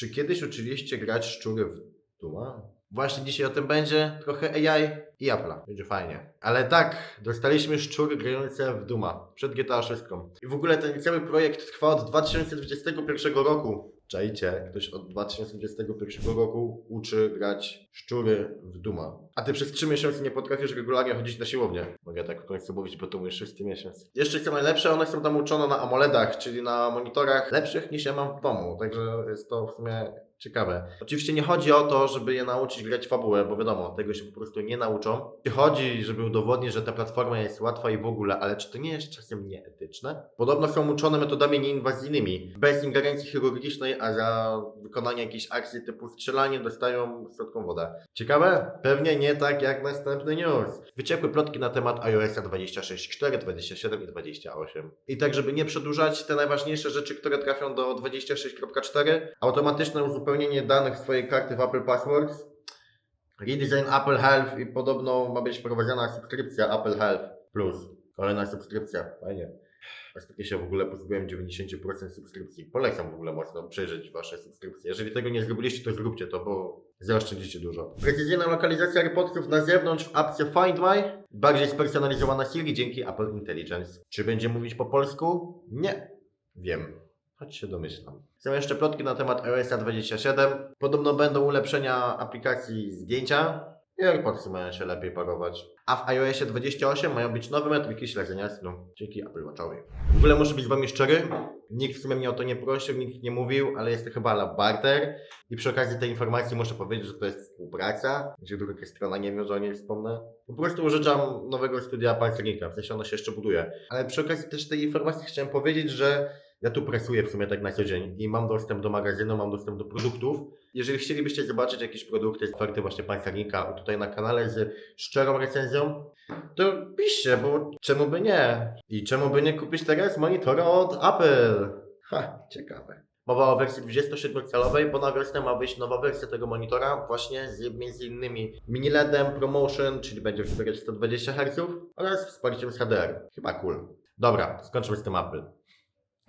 Czy kiedyś uczyliście grać szczury w Duma? Właśnie dzisiaj o tym będzie, trochę AI i Apple'a. Będzie fajnie. Ale tak, dostaliśmy szczury grające w Duma przed GTA 6. I w ogóle ten cały projekt trwa od 2021 roku. Czajcie, ktoś od 2021 roku uczy grać szczury w Duma. A ty przez 3 miesiące nie potrafisz regularnie chodzić na siłownię. Mogę tak w końcu mówić, bo to mój szósty miesiąc. Jeszcze co najlepsze, one są tam uczone na AMOLEDach, czyli na monitorach lepszych niż ja mam w domu. Także jest to w sumie ciekawe. Oczywiście nie chodzi o to, żeby je nauczyć grać fabułę, bo wiadomo, tego się po prostu nie nauczą. Chodzi, żeby udowodnić, że ta platforma jest łatwa i w ogóle, ale czy to nie jest czasem nieetyczne? Podobno są uczone metodami nieinwazyjnymi, bez ingerencji chirurgicznej, a za wykonanie jakiejś akcji typu strzelanie dostają słodką wodę. Ciekawe? Pewnie nie tak jak następny news. Wyciekły plotki na temat iOS 26.4, 27 i 28. I tak, żeby nie przedłużać, te najważniejsze rzeczy, które trafią do 26.4, automatyczne uzupełnienie danych swojej karty w Apple Passwords, redesign Apple Health i podobno ma być wprowadzona subskrypcja Apple Health Plus. Kolejna subskrypcja, fajnie. Ostatnio się w ogóle pozbyłem 90% subskrypcji. Polecam w ogóle mocno przejrzeć Wasze subskrypcje. Jeżeli tego nie zrobiliście, to zróbcie to, bo zaoszczędzicie dużo. Precyzyjna lokalizacja reportów na zewnątrz w apce Find My. Bardziej spersonalizowana Siri dzięki Apple Intelligence. Czy będzie mówić po polsku? Nie. Wiem. Choć się domyślam. Są jeszcze plotki na temat iOS 27. Podobno będą ulepszenia aplikacji zdjęcia. I AirPodsy mają się lepiej parować. A w iOSie 28 mają być nowe metryki śledzenia snu. Dzięki Apple Watchowi. W ogóle muszę być z Wami szczery. Nikt w sumie mnie o to nie prosił, nikt nie mówił, ale jest to chyba na barter. I przy okazji tej informacji muszę powiedzieć, że to jest współpraca. Gdzie druga strona nie wiem, że o niej wspomnę. Po prostu użyczam nowego studia Pancernika, w sensie ono się jeszcze buduje. Ale przy okazji też tej informacji chciałem powiedzieć, że ja tu pracuję w sumie tak na co dzień i mam dostęp do magazynu, mam dostęp do produktów. Jeżeli chcielibyście zobaczyć jakieś produkty z oferty właśnie Pancernika tutaj na kanale z szczerą recenzją, to piszcie, bo czemu by nie? I czemu by nie kupić teraz monitora od Apple? Ha, ciekawe. Mowa o wersji 27-calowej, bo na wiosnę ma wyjść nowa wersja tego monitora właśnie z między innymi mini LEDem ProMotion, czyli będzie wspierać 120 Hz oraz wsparciem z HDR. Chyba cool. Dobra, skończmy z tym Apple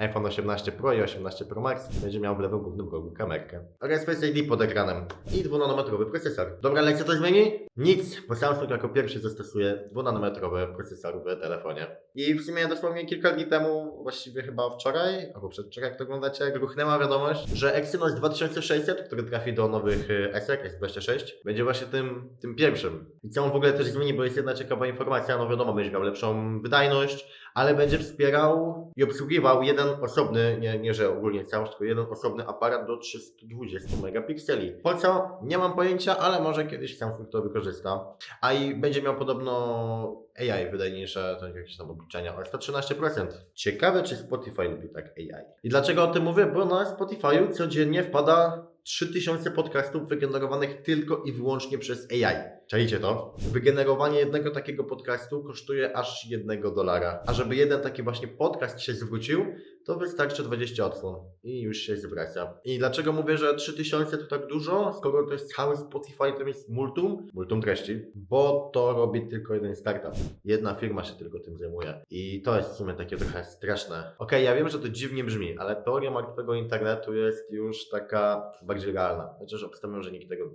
iPhone 18 Pro i 18 Pro Max będzie miał w lewym górnym rogu kamerkę oraz Face ID pod ekranem i 2-nanometrowy procesor. Dobra, ale co to zmieni? Nic, bo Samsung jako pierwszy zastosuje 2-nanometrowy procesor w telefonie. I w sumie dosłownie kilka dni temu, właściwie chyba wczoraj, albo przedwczoraj jak to oglądacie, ruchnęła wiadomość, że Exynos 2600, który trafi do nowych y, ESEC S26, będzie właśnie tym, tym pierwszym. I co on w ogóle też zmieni, bo jest jedna ciekawa informacja, no wiadomo, będzie miał lepszą wydajność, ale będzie wspierał i obsługiwał jeden osobny, nie, nie że ogólnie całość, tylko jeden osobny aparat do 320 megapikseli. Po co? Nie mam pojęcia, ale może kiedyś Samsung to wykorzysta. A i będzie miał podobno AI wydajniejsze, to jakieś tam obliczenia, o 113%. Ciekawe, czy Spotify lubi tak AI. I dlaczego o tym mówię? Bo na Spotify'u codziennie wpada 3000 podcastów wygenerowanych tylko i wyłącznie przez AI. Czajcie to? Wygenerowanie jednego takiego podcastu kosztuje aż jednego dolara. A żeby jeden taki właśnie podcast się zwrócił, to wystarczy 20 odsłon i już się zwraca. I dlaczego mówię, że 3000 to tak dużo, skoro to jest cały Spotify, to jest multum, multum treści, bo to robi tylko jeden startup. Jedna firma się tylko tym zajmuje. I to jest w sumie takie trochę straszne. Okej, ja wiem, że to dziwnie brzmi, ale teoria martwego internetu jest już taka bardziej realna. Chociaż obstawiam, że nikt tego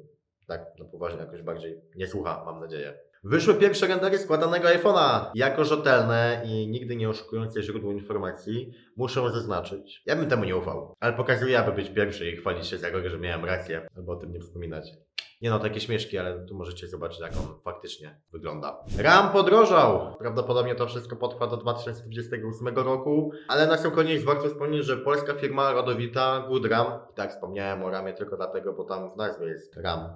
tak na poważnie jakoś bardziej nie słucha, mam nadzieję. Wyszły pierwsze rendery składanego iPhone'a. Jako rzetelne i nigdy nie oszukujące źródło informacji, muszę zaznaczyć. Ja bym temu nie ufał, ale pokazuję, aby być pierwszy i chwalić się za rok, że miałem rację, albo o tym nie wspominać. Nie no, takie śmieszki, ale tu możecie zobaczyć, jak on faktycznie wygląda. RAM podrożał! Prawdopodobnie to wszystko potrwa do 2028 roku, ale na sam koniec warto wspomnieć, że polska firma rodowita Goodram, tak wspomniałem o ramie tylko dlatego, bo tam w nazwie jest RAM,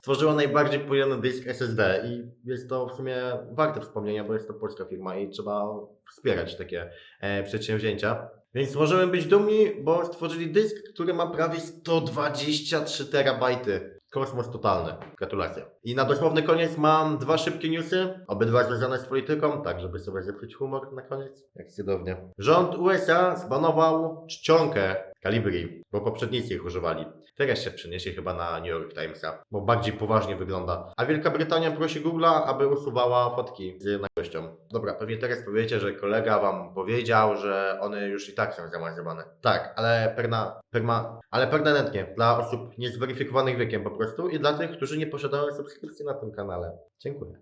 stworzyła najbardziej pojemny dysk SSD i jest to w sumie warte wspomnienia, bo jest to polska firma i trzeba wspierać takie e, przedsięwzięcia. Więc możemy być dumni, bo stworzyli dysk, który ma prawie 123 terabajty. Kosmos totalny. Gratulacje. I na dosłowny koniec mam dwa szybkie newsy, obydwa związane z polityką, tak żeby sobie zepsuć humor na koniec. Jak cudownie. Rząd USA zbanował czcionkę Calibri, bo poprzednicy ich używali. Teraz się przeniesie chyba na New York Timesa, bo bardziej poważnie wygląda. A Wielka Brytania prosi Google'a, aby usuwała fotki z Dobra, pewnie teraz powiecie, że kolega wam powiedział, że one już i tak są zamazywane. Tak, ale perna, perma, ale permanentnie dla osób niezweryfikowanych wiekiem po prostu i dla tych, którzy nie posiadają subskrypcji na tym kanale. Dziękuję.